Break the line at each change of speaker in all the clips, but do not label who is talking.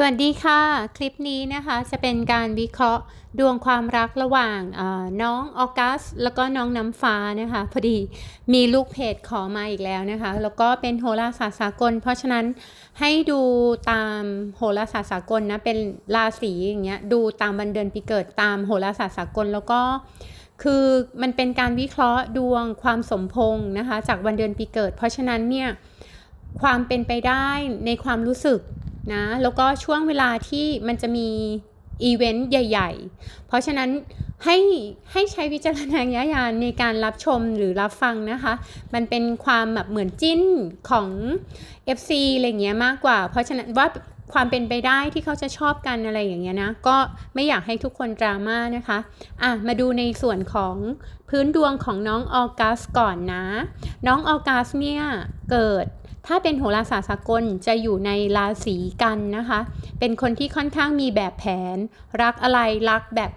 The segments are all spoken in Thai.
สวัสดีค่ะ คลิปนี้นะคะจะเป็นการวิเคราะห์ดวงความรักระหว่างน้องออกัส แล้วก็น้องน้ำฟ้านะคะพอดีมีลูกเพจขอมาอีกแล้วนะคะ แล้วก็เป็นโหราศาสตร์สากล เพราะฉะนั้นให้ดูตามโหราศาสตร์สากลนะเป็นราศีอย่างเงี้ยดูตามวันเดือนปีเกิดตามโหราศาสตร์สากลแล้วก็คือมันเป็นการวิเคราะห์ดวงความสมพงษ์นะคะจากวันเดือนปีเกิด เพราะฉะนั้นเนี่ยความเป็นไปได้ในความรู้สึก นะแล้วก็ช่วงเวลาที่มันจะมีอีเวนต์ใหญ่ ๆ เพราะฉะนั้นให้ให้ใช้วิจารณญาณในการรับชมหรือรับฟังนะคะ มันเป็นความแบบเหมือนจิ้นของ FC อะไรเงี้ยมากกว่า เพราะฉะนั้นว่าความเป็นไปได้ที่เขาจะชอบกันอะไรอย่างเงี้ยนะ ก็ไม่อยากให้ทุกคนดราม่านะคะ อะ มาดูในส่วนของพื้นดวงของน้องออกัสก่อนนะ น้องออกัสเนี่ยเกิด ถ้าเป็นโหราศาสตร์สากลจะอยู่ในราศีกันนะคะ เป็นคนที่ค่อนข้างมีแบบแผน รักอะไรรักแบบ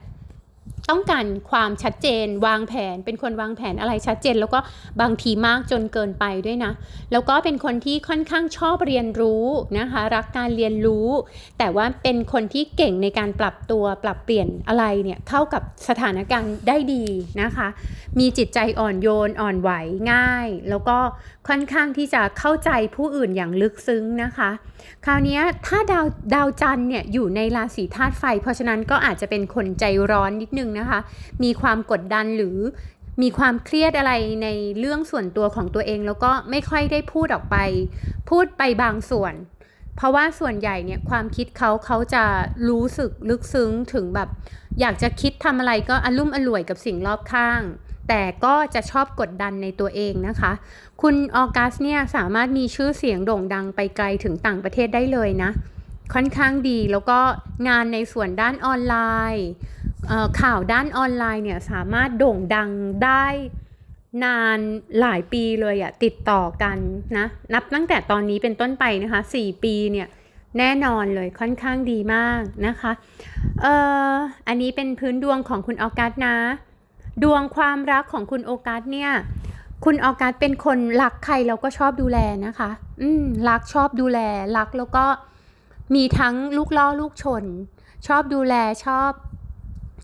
ต้องการความชัดเจนวางแผน เป็นคนวางแผนอะไรชัดเจน แล้วก็บางทีมากจนเกินไปด้วยนะ แล้วก็เป็นคนที่ค่อนข้างชอบเรียนรู้นะคะ รักการเรียนรู้ แต่ว่าเป็นคนที่เก่งในการปรับตัวปรับเปลี่ยนอะไรเนี่ยเข้ากับสถานการณ์ได้ดีนะคะ มีจิตใจอ่อนโยนอ่อนไหวง่าย แล้วก็ค่อนข้างที่จะเข้าใจผู้อื่นอย่างลึกซึ้งนะคะ คราวนี้ถ้าดาวดาวจันเนี่ยอยู่ในราศีธาตุไฟ เพราะฉะนั้นก็อาจจะเป็นคนใจร้อนนิดนึงนะคะ มีความกดดันหรือมีความเครียดอะไรในเรื่องส่วนตัวของตัวเอง แล้วก็ไม่ค่อยได้พูดออกไป พูดไปบางส่วน เพราะว่าส่วนใหญ่เนี่ยความคิดเขาเขาจะรู้สึกลึกซึ้งถึงแบบ อยากจะคิดทำอะไรก็อลุ่มอล่วยกับสิ่งรอบข้าง แต่ก็จะชอบกดดันในตัวเองนะคะ คุณออกัสเนี่ยสามารถมีชื่อเสียงโด่งดังไปไกลถึงต่างประเทศได้เลยนะ ค่อนข้างดีแล้วก็งานในส่วนด้านออนไลน์ ข่าวด้านออนไลน์เนี่ยสามารถโด่งดังได้นานหลายปีเลยอะติดต่อกันนะนับตั้งแต่ตอนนี้เป็นต้นไปนะคะ 4 ปีเนี่ยแน่นอนเลยค่อนข้างดีมากนะคะเอ่ออันนี้เป็นพื้นดวงของคุณออกัสนะ ดวงความรักของคุณโอกัสเนี่ยคุณออกัสเป็นคนรักใครเราก็ชอบดูแลนะคะ อืมรักชอบดูแลรักแล้วก็มีทั้งลูกล่อลูกชน ชอบดูแลชอบ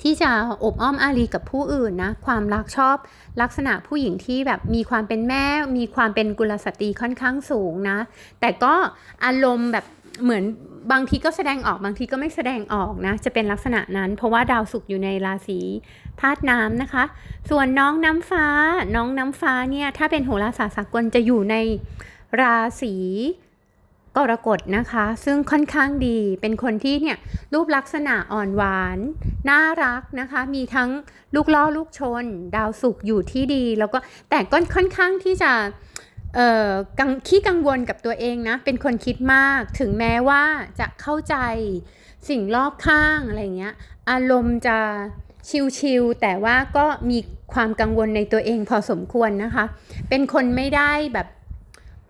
ที่จะอบอ้อมอารีกับผู้อื่นนะความรักชอบ ลักษณะผู้หญิงที่แบบมีความเป็นแม่ มีความเป็นกุลสตรีค่อนข้างสูงนะ แต่ก็อารมณ์แบบเหมือนบางทีก็แสดงออกบางทีก็ไม่แสดงออกนะ จะเป็นลักษณะนั้น เพราะว่าดาวศุกร์อยู่ในราศีธาตุน้ำนะคะ ส่วนน้องน้ำฟ้าน้องน้ำฟ้าเนี่ยถ้าเป็นโหราศาสตร์สากลจะอยู่ในราศี กรกฎนะคะ ซึ่งค่อนข้างดีเป็นคนที่เนี่ยรูปลักษณะอ่อนหวาน น่ารักนะคะ มีทั้งลูกล่อลูกชน ดาวศุกอยู่ที่ดี แล้วก็แต่ก็ค่อนข้างที่จะเอ่อกังขี้กังวลกับตัวเองนะ เป็นคนคิดมาก ถึงแม้ว่าจะเข้าใจสิ่งรอบข้างอะไรเงี้ย อารมณ์จะชิลๆแต่ว่าก็มีความกังวลในตัวเองพอสมควรนะคะ เป็นคนไม่ได้แบบ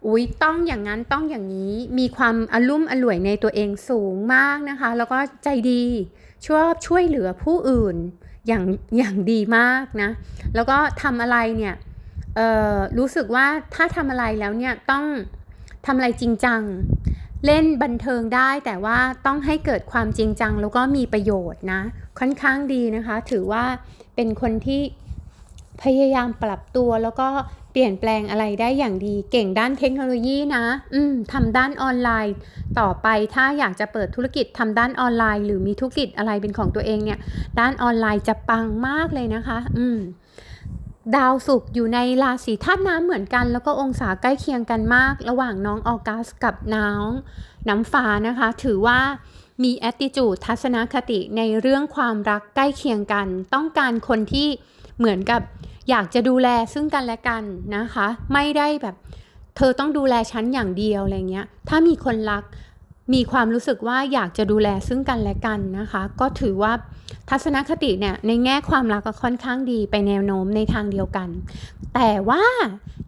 อุ๊ยต้องอย่างนั้นต้องอย่างนี้มีความอลุ่มอล่วยในตัวเองสูงมากนะคะ แล้วก็ใจดีชอบช่วยเหลือผู้อื่นอย่างอย่างดีมากนะแล้วก็ทำอะไรเนี่ยเออรู้สึกว่าถ้าทำอะไรแล้วเนี่ยต้องทำอะไรจริงจัง เล่นบันเทิงได้แต่ว่าต้องให้เกิดความจริงจัง แล้วก็มีประโยชน์นะค่อนข้างดีนะคะ ถือว่าเป็นคนที่พยายามปรับตัวแล้วก็ ลี่ยนแปลงอะไรได้อย่างดี เก่งด้านเทคโนโลยีนะ อืมทำด้านออนไลน์ ต่อไปถ้าอยากจะเปิดธุรกิจทำด้านออนไลน์ หรือมีธุรกิจอะไรเป็นของตัวเองเนี่ย ด้านออนไลน์จะปังมากเลยนะคะ อืมดาวศุกร์อยู่ในราศีธาตุน้ำเหมือนกัน แล้วก็องศาใกล้เคียงกันมาก ระหว่างน้องออกัสกับน้องน้ำฟ้านะคะ ถือว่ามีแอ t ติจูดทัศนคติในเรื่องความรักใกล้เคียงกัน ต้องการคนที่ เหมือนกับอยากจะดูแลซึ่งกันและกันนะคะ ไม่ได้แบบ เธอต้องดูแลฉันอย่างเดียวอะไรเงี้ย ถ้ามีคนรักมีความรู้สึกว่าอยากจะดูแลซึ่งกันและกันนะคะ ก็ถือว่าทัศนคติเนี่ยในแง่ความรักก็ค่อนข้างดีไปแนวโน้มในทางเดียวกัน แต่ว่า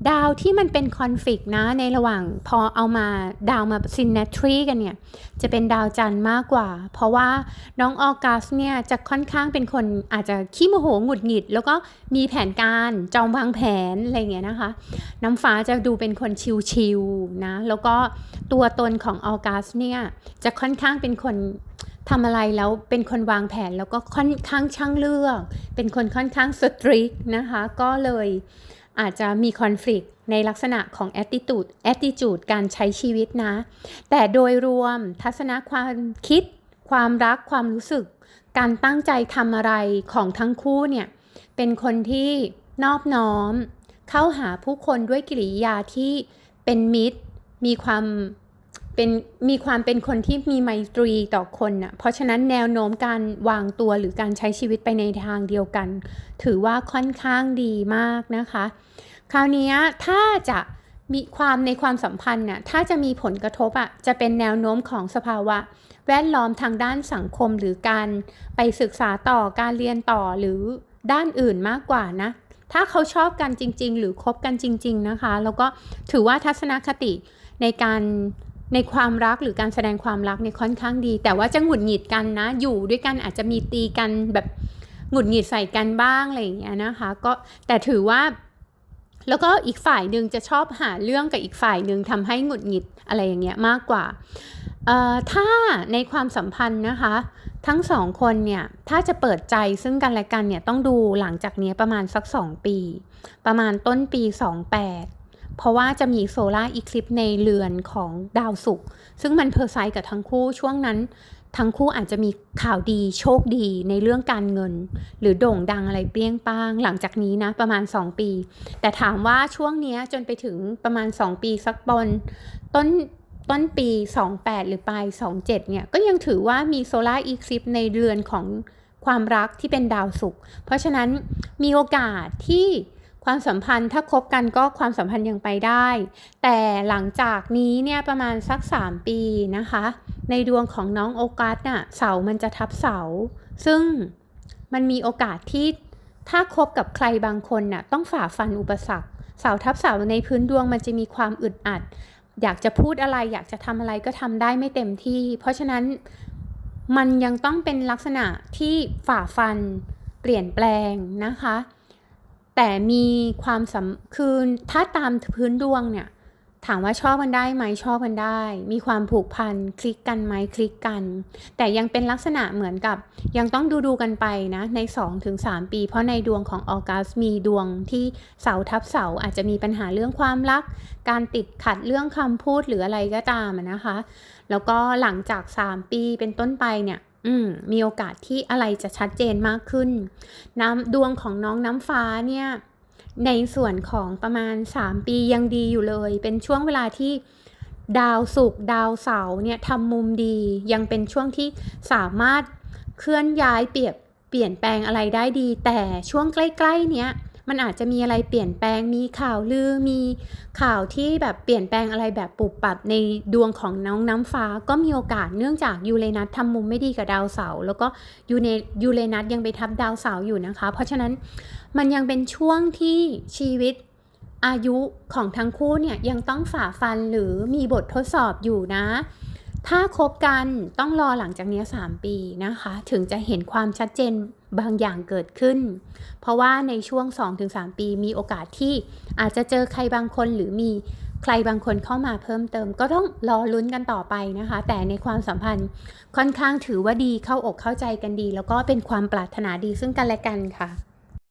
ดาวที่มันเป็นคอนฟ lict นะในระหว่างพอเอามาดาวมาซินเนทรีกันเนี่ย จะเป็นดาวจันทร์มากกว่า เพราะว่าน้องออกัสเนี่ยจะค่อนข้างเป็นคนอาจจะขี้โมโหหงุดหงิด แล้วก็มีแผนการจองวางแผนอะไรเงี้ยนะคะ น้ำฟ้าจะดูเป็นคนชิลๆนะแล้วก็ตัวตนของออกัสเนี่ยจะค่อนข้างเป็นคนทำอะไรแล้วเป็นคนวางแผนแล้วก็ค่อนข้างช่างเลือก เป็นคนค่อนข้างสตรีกนะคะ ก็เลย อาจจะมีคอน FLICT ในลักษณะของ attitude attitude การใช้ชีวิตนะ แต่โดยรวมทัศนะความคิด ความรักความรู้สึก การตั้งใจทำอะไรของทั้งคู่เนี่ย เป็นคนที่นอบน้อม เข้าหาผู้คนด้วยกิริยาที่เป็นมิตร มีความ เป็นมีความเป็นคนที่มีไมตรีต่อคนน่ะเพราะฉะนั้นแนวโน้มการวางตัวหรือการใช้ชีวิตไปในทางเดียวกัน ถือว่าค่อนข้างดีมากนะคะ คราวนี้ถ้าจะมีความในความสัมพันธ์น่ะถ้าจะมีผลกระทบอะจะเป็นแนวโน้มของสภาวะ แวดล้อมทางด้านสังคมหรือการไปศึกษาต่อการเรียนต่อหรือด้านอื่นมากกว่านะ ถ้าเขาชอบกันจริง ๆ หรือคบกันจริง ๆนะคะ แล้วก็ถือว่าทัศนคติในการ ในความรักหรือการแสดงความรักเนี่ยค่อนข้างดี แต่ว่าจะหงุดหงิดกันนะ อยู่ด้วยกันอาจจะมีตีกันแบบหงุดหงิดใส่กันบ้างอะไรอย่างเงี้ยนะคะ ก็แต่ถือว่าแล้วก็อีกฝ่ายหนึ่งจะชอบหาเรื่องกับอีกฝ่ายหนึ่งทำให้หงุดหงิดอะไรอย่างเงี้ยมากกว่า ถ้าในความสัมพันธ์นะคะ ทั้งสองคนเนี่ย ถ้าจะเปิดใจซึ่งกันและกันเนี่ยต้องดูหลังจากนี้ประมาณสัก 2 ปี ประมาณต้นปี 28 เพราะว่าจะมีโซลาร์อีคลิปในเรือนของดาวศุกร์ซึ่งมันเพอร์ไซด์กับทั้งคู่ช่วงนั้น ทั้งคู่อาจจะมีข่าวดีโชคดีในเรื่องการเงิน หรือโด่งดังอะไรเปรี้ยงป้าง หลังจากนี้นะประมาณ 2 ปี แต่ถามว่าช่วงนี้จนไปถึงประมาณ 2 ปีสักบนต้นต้นปี 28 หรือปลาย 27 เนี่ย ก็ยังถือว่ามีโซลาร์อีคลิปในเรือนของความรักที่เป็นดาวศุกร์เพราะฉะนั้นมีโอกาสที่ ความสัมพันธ์ถ้าคบกันก็ความสัมพันธ์ยังไปได้ แต่หลังจากนี้เนี่ยประมาณสัก 3 ปีนะคะ ในดวงของน้องโอกัสน่ะเสามันจะทับเสา ซึ่งมันมีโอกาสที่ถ้าคบกับใครบางคนน่ะต้องฝ่าฟันอุปสรรค เสาทับเสาในพื้นดวงมันจะมีความอึดอัด อยากจะพูดอะไรอยากจะทำอะไรก็ทำได้ไม่เต็มที่ เพราะฉะนั้นมันยังต้องเป็นลักษณะที่ฝ่าฟันเปลี่ยนแปลงนะคะ แต่มีความสำคือถ้าตามพื้นดวงเนี่ย ถามว่าชอบกันได้ไหมชอบกันได้ มีความผูกพันคลิกกันไหมคลิกกัน แต่ยังเป็นลักษณะเหมือนกับ ยังต้องดูดูกันไปนะใน 2-3 ปี เพราะในดวงของออกัสมีดวงที่เสาทับเสาอาจจะมีปัญหาเรื่องความรัก การติดขัดเรื่องคำพูดหรืออะไรก็ตามนะคะ แล้วก็หลังจาก 3 ปีเป็นต้นไปเนี่ย อืมมีโอกาสที่อะไรจะชัดเจนมากขึ้น น้ำดวงของน้องน้ำฟ้าเนี่ย ในส่วนของประมาณ 3 ปียังดีอยู่เลย เป็นช่วงเวลาที่ดาวศุกร์ดาวเสาร์เนี่ยทำมุมดี ยังเป็นช่วงที่สามารถเคลื่อนย้ายเปลี่ยนเปลี่ยนแปลงอะไรได้ดี แต่ช่วงใกล้ ๆ เนี้ย มันอาจจะมีอะไรเปลี่ยนแปลงมีข่าวลือมีข่าวที่แบบเปลี่ยนแปลงอะไรแบบปุบปับในดวงของน้องน้ำฟ้าก็มีโอกาสเนื่องจากยูเรนัสทำมุมไม่ดีกับดาวเสาร์แล้วก็ยูเนยูเรนัสยังไปทับดาวเสาร์อยู่นะคะ เพราะฉะนั้นมันยังเป็นช่วงที่ชีวิตอายุของทั้งคู่เนี่ยยังต้องฝ่าฟันหรือมีบททดสอบอยู่นะ ถ้าคบกันต้องรอหลังจากนี้ 3 ปีนะคะ ถึงจะเห็นความชัดเจนบางอย่างเกิดขึ้น เพราะว่าในช่วง 2-3 ปีมีโอกาสที่อาจจะเจอใครบางคนหรือมีใครบางคนเข้ามาเพิ่มเติม ก็ต้องรอลุ้นกันต่อไปนะคะ แต่ในความสัมพันธ์ค่อนข้างถือว่าดีเข้าอกเข้าใจกันดี แล้วก็เป็นความปรารถนาดีซึ่งกันและกันค่ะ